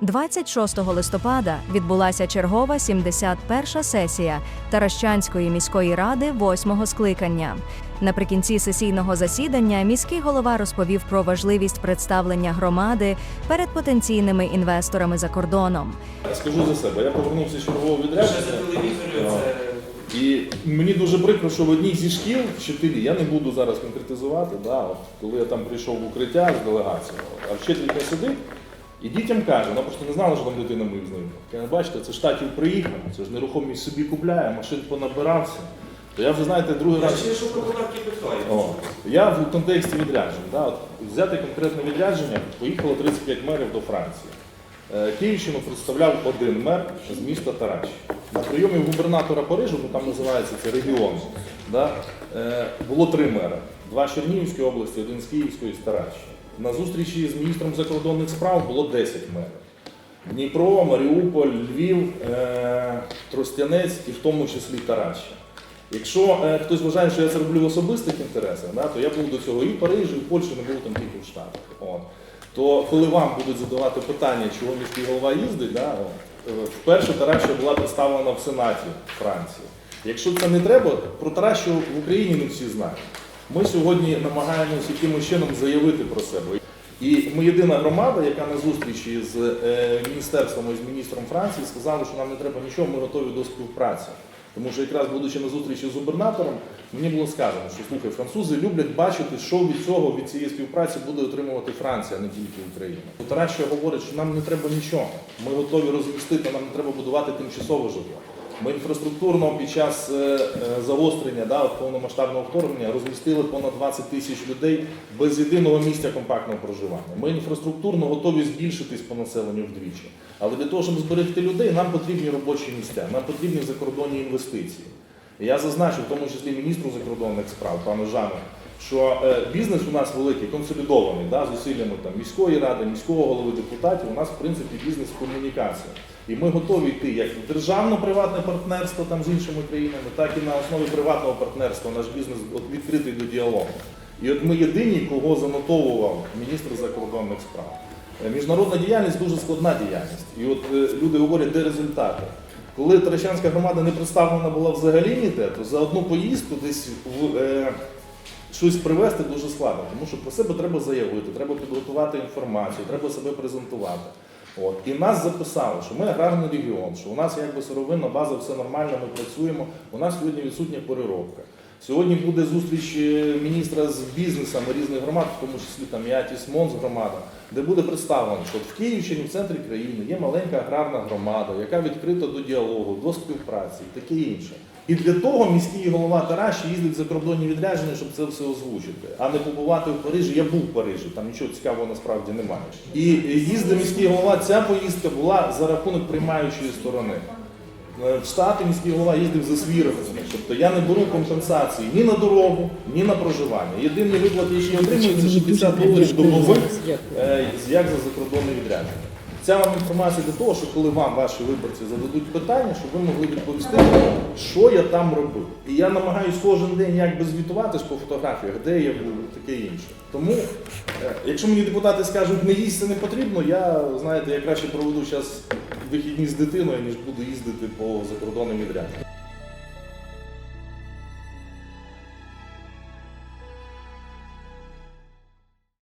26 листопада відбулася чергова 71-ша сесія Таращанської міської ради 8-го скликання. Наприкінці сесійного засідання міський голова розповів про важливість представлення громади перед потенційними інвесторами за кордоном. Скажу за себе, я повернувся з чергового відрядження. І мені дуже прикро, що в одній зі шкіл вчителі, я не буду зараз конкретизувати, да, от, коли я там прийшов в укриття з делегацією, а вчителька сидить і дітям каже, вона просто не знала, що там дитина моїх знайомих. Бачите, це штатів приїхав, це ж нерухомість собі купляє, машин понабирався. То я вже, знаєте, другий я раз. ще про податки. О, я в контексті відряджень. Да, от, взяти конкретне відрядження, поїхало 35 мерів до Франції. Е, Київщину представляв один мер з міста Таращ. На прийомі губернатора Парижу, ну там називається це регіон, да, е, було три мери. Два з Чернігівської області, один з Київської і з Тараща. На зустрічі з міністром закордонних справ було 10 мерів. Дніпро, Маріуполь, Львів, е, Тростянець і в тому числі Тараща. Якщо е, хтось вважає, що я це роблю в особистих інтересах, то я був до цього і в Парижі, і в Польщі, не був там тільки в Штатах. То коли вам будуть задавати питання, чого міський голова їздить, да, е, вперше Тараща була представлена в Сенаті Франції. Якщо це не треба, про Таращу в Україні не всі знають. Ми сьогодні намагаємося якимось чином заявити про себе. І ми єдина громада, яка на зустрічі з е, міністерством і з міністром Франції сказала, що нам не треба нічого, ми готові до співпраці. Тому що якраз будучи на зустрічі з губернатором, мені було сказано, що слухай, французи люблять бачити, що від цього, від цієї співпраці буде отримувати Франція, а не тільки Україна. Тараща говорить, що нам не треба нічого. Ми готові розмістити, нам не треба будувати тимчасове житло. Ми інфраструктурно під час е, е, загострення да, повномасштабного вторгнення розмістили понад 20 тисяч людей без єдиного місця компактного проживання. Ми інфраструктурно готові збільшитись по населенню вдвічі. Але для того, щоб зберегти людей, нам потрібні робочі місця, нам потрібні закордонні інвестиції. Я зазначив, в тому числі міністру закордонних справ, пану Жану, що е, бізнес у нас великий, консолідований, да, зусиллями там, міської ради, міського голови депутатів, у нас, в принципі, бізнес в комунікації. І ми готові йти як в державно-приватне партнерство там, з іншими країнами, так і на основі приватного партнерства наш бізнес відкритий до діалогу. І от ми єдині, кого занотовував міністр закордонних справ. Е, Міжнародна діяльність дуже складна діяльність. І от е, люди говорять, де результати. Коли Таращанська громада не представлена була взагалі ніде, то за одну поїздку десь в, щось привезти дуже складно, тому що про себе треба заявити, треба підготувати інформацію, треба себе презентувати. От. І нас записали, що ми аграрний регіон, що у нас якби сировинна база, все нормально, ми працюємо, у нас сьогодні відсутня переробка. Сьогодні буде зустріч е, міністра з бізнесами різних громад, в тому числі там і Атіс Монс громада, де буде представлено, що в Київщині, в центрі країни, є маленька аграрна громада, яка відкрита до діалогу, до співпраці і таке інше. І для того міський голова Тараші їздить в закордонні відрядження, щоб це все озвучити, а не побувати в Парижі. Я був в Парижі, там нічого цікавого насправді немає. І їздив міський голова. Ця поїздка була за рахунок приймаючої сторони. Е, В Штати міський голова їздив за рахунок. Тобто я не беру компенсації ні на дорогу, ні на проживання. Єдині виплати, які я отримую, це 60 доларів добових, е, як за закордонне відрядження. Ця вам інформація для того, що коли вам ваші виборці зададуть питання, щоб ви могли відповісти, що я там робив. І я намагаюся кожен день якби звітуватись по фотографіях, де я був таке інше. Тому, е, якщо мені депутати скажуть, не їсти не потрібно, я знаєте, я краще проведу зараз вихідні з дитиною, ніж буду їздити по закордонним відрядам.